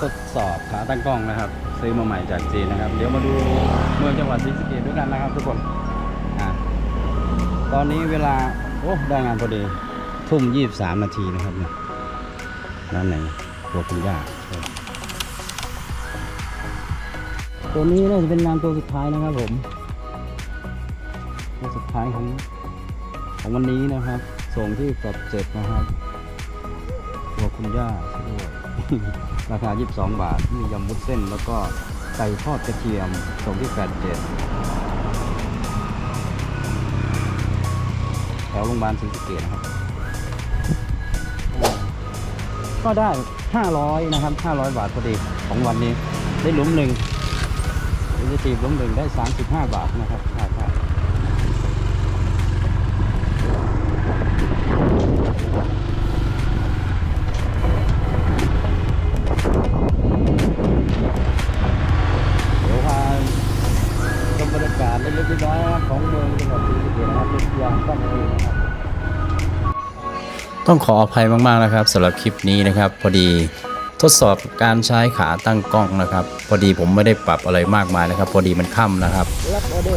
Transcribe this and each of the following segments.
ทดสอบขาตั้งกล้องนะครับ ซื้อมาใหม่จากจีนนะครับ เดี๋ยวมาดูเมืองจังหวัดศรีสะเกษด้วยกันนะครับทุกคนอะตอนนี้เวลาโอ้ได้งานพอดีทุ่มยี่สามนาทีนะครับเนี่ยด้านไหนตัวคุณย่าตัวนี้น่าจะเป็นงานตัวสุดท้ายนะครับผมตัวสุดท้ายของของวันนี้นะครับ ส่งที่กับเจ็ดนะครับ ตัวคุณย่าด้วย ราคา 22 บาท มียำวุ้นเส้น แล้วก็ไก่ทอดกระเทียมส่งที่ 87 แถวโรงพยาบาลศรีสะเกษนะครับ ก็ได้ 500 นะครับ 500 บาทพอดีของวันนี้ ได้หลุมหนึ่งอินทรีย์หลุมหนึ่งได้ 35 บาทนะครับค่า ล็กน้อยของเมืองจังหวัดศรีสะเกษนะครับเป็นยามค่ำคืนนะครับต้องขออภัยมากๆนะครับสำหรับคลิปนี้นะครับ พอดีทดสอบการใช้ขาตั้งกล้องนะครับ พอดีผมไม่ได้ปรับอะไรมากมายนะครับ พอดีมันค่ำนะครับ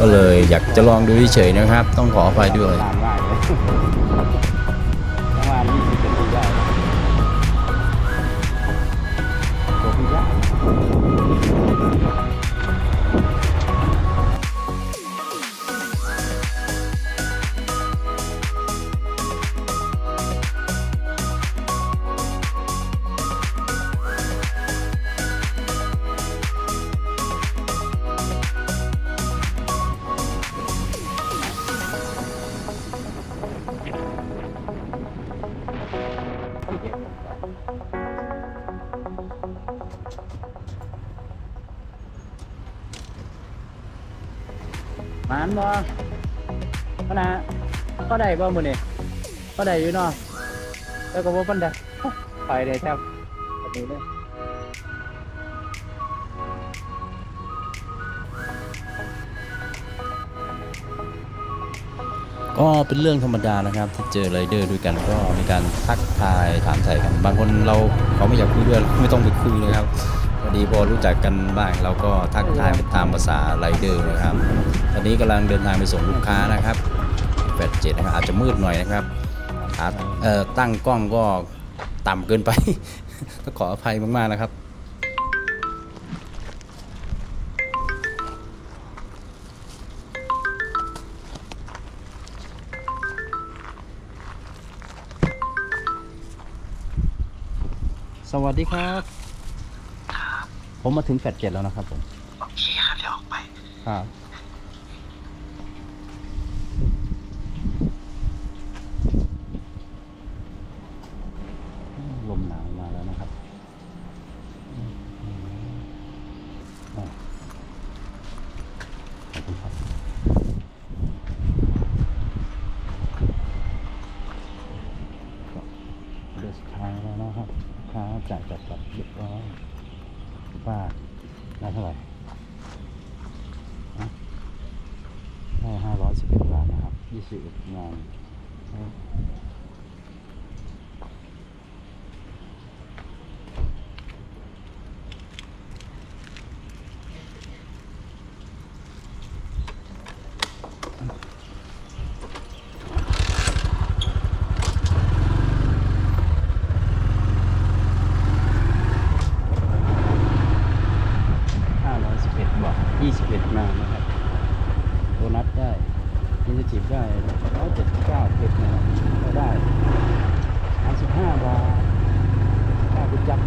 ก็เลยอยากจะลองดูเฉยๆนะครับ ต้องขออภัยด้วยนานมากเลย หานบ่ขนาดก็ได้บ่มื้อนี้ก็ได้อยู่เนาะแล้วก็บ่ปานใดไปได้แทบอันนี้เลยก็เป็นเรื่องธรรมดานะครับถ้าเจอไรเดอร์ด้วยกันก็มีการทักทายถามไถ่กัน บางคนเราเขาไม่อยากคุยด้วยไม่ต้องไปคุยนะครับ ดีพอรู้จักกันบ้างเราก็ทักทายตามภาษาไรเดอร์นะครับ ตอนนี้กำลังเดินทางไปส่งลูกค้านะครับแปดเจ็ดนะครับอาจจะมืดหน่อยนะครับขาเอ่อตั้งกล้องก็ต่ำเกินไป ต้องขออภัยมากๆนะครับสวัสดีครับ ผมมาถึงแฟดเจ็ดแล้วนะครับผมโอเคครับเดี๋ยวออกไป ครับลมหนาวมาแล้วนะครับอ่าขอบคุณครับ ก็เดือดสุดท้ายแล้วนะครับลูกค้าจ่ายจัดตัดเรียบร้อย ป้าได้เท่าไหร่ได้ห้าร้อยสิบเอ็ดบาทนะครับยี่สิบเอ็ดงาน ได้ร้อเจ็ดเก้าเก็บนะก็ได้สาสิบห้าบาทถ้าคุณจับ